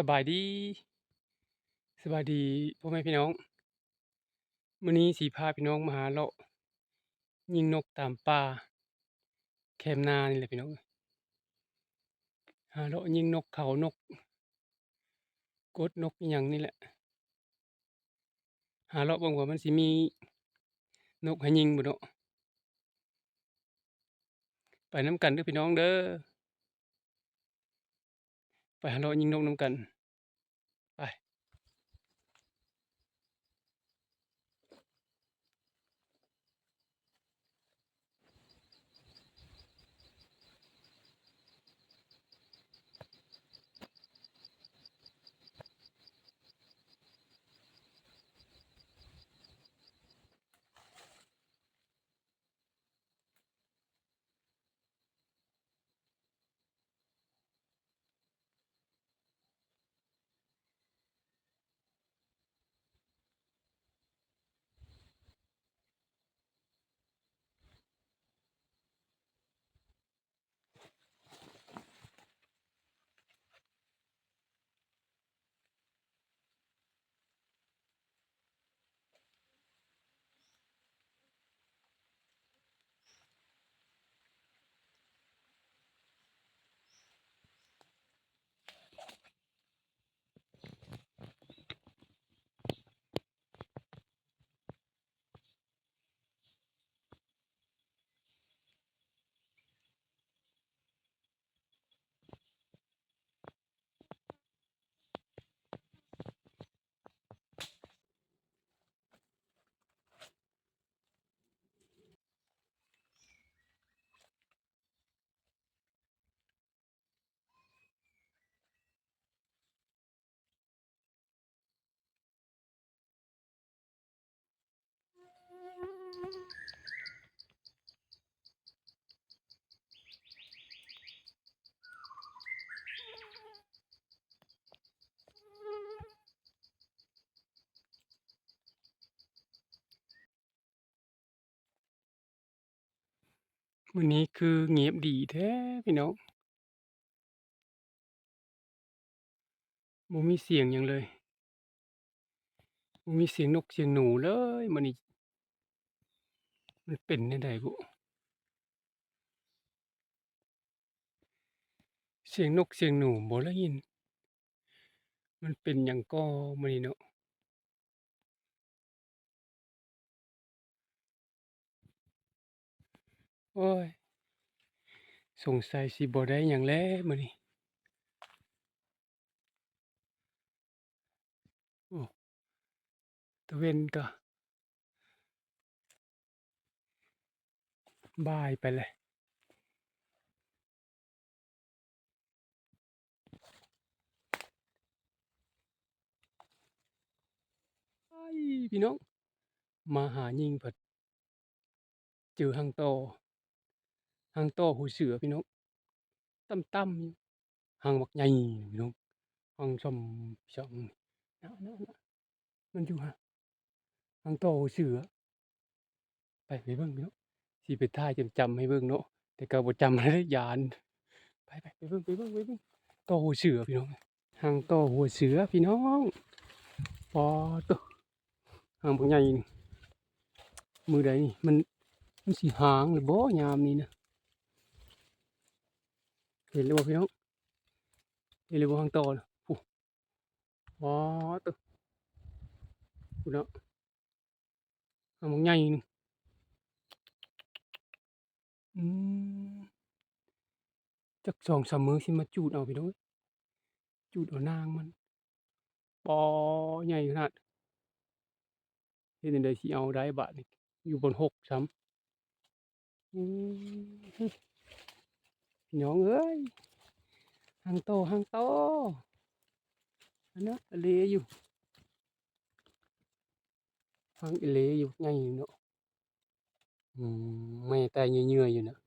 สบายดี สบายดีพ่อแม่พี่น้องมื่อนี้สีพาพี่น้องมาหาเลาะยิงนกตามป่าแคมนานี่แหละพี่น้องหาเลาะยิงนกเขานก กดนกอย่างนี่แหละ หาเลาะบางว่ามันสิมีนกให้ยิงบุเนาะไปน้ำกันด้วยพี่น้องเด้อ phải hà nội nhưng nông nông cần. วันนี้คือเงียบดีแท้พี่น้องบ่มีเสียงยังเลยบ่มีเสียงนกเสียงหนูเลยมันนี่มันเป็นได้ใดบุเสียงนกเสียงหนูบ่ได้ยิน มันเป็นอย่างก็มันนี่เนาะ โอ้ย สงสัยสิบ่ได้อย่างแล้มือนี่โอ้ตะเวนก็บายไปเลยพี่น้อง มาหายิงผัดจือหังโต หางโต่อหูเสือพี่น้องตั้มตั้มหางบักใหญ่พี่น้องหางชมช่องนะนะนะมันอยู่ฮะหางโต่อหูเสือ ไปไปเบิ่งพี่น้องสีไปท่าจำจำให้เบิ่งเนาะแต่ก็บ่จำอะไรยานไปไปไปเบิ่งไปเบิ่งไปเบิ่งโต่อหูเสือพี่น้องหางโตหัวเสือพี่น้องปอตัวหางบักใหญ่มือใดนี่มันมันสีหางหรือบ่ยามนี่นะ เห็นหรือเปล่าพี่น้องเห็นหรือเปล่าข้างต่อนะผู้อ๋อตึกคุณเนาะเอามองใหญ่นึงอืมจักสองสามมือสิมาจูดเอาพี่น้องจูดเอานางมันปอใหญ่ขนาดเห็นได้สิเอาได้บาทอยู่บนหกซ้ำอืม nhọn เอ้ยหางโตหางโตอันนั้นเลี้ยอยู่หางเลี้ยอยู่ไงอยู่เนาะไม่แต่เงื่ออยู่เนาะ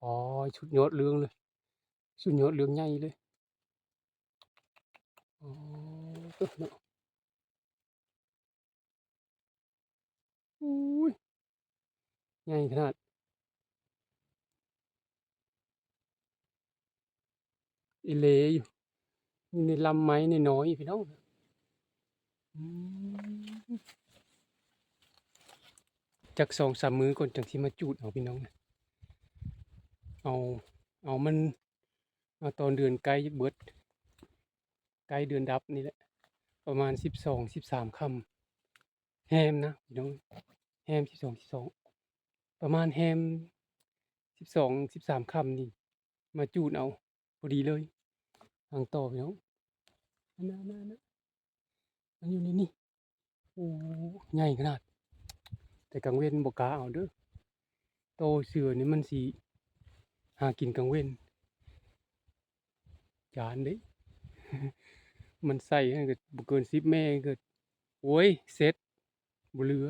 โอ้ยชุดยอดเรื่องเลยชุดยอดเรื่องไงเลยโอ้ตัวเนาะอุ้ยไงขนาด อีเลอยู่ในลำไม้ในน้อยพี่น้องจากสองสามมือก่อนจากที่มาจูดเอาพี่น้องเอาเอามันเอาตอนเดือนไกลเบิดไกลเดือนดับนี่แหละ ประมาณสิบสองสิบสามคำแฮมนะพี่น้องแฮมสิบสองสิบสองประมาณแฮมสิบสองสิบสามคำนี่ มาจูดเอาพอดีเลย หางต่อพี่น้องนั่นๆๆมันอยู่ในนี่โอ้ใหญ่ขนาด แต่กลางเว้นบ่กล้าเอาเด้อโตเสือนี่มันสิหากินกลางเว้นย้านเด้มันใส่ให้เก็บ่เกิน10แม่เก็โอ๊ยเสร็จบ่เหลือ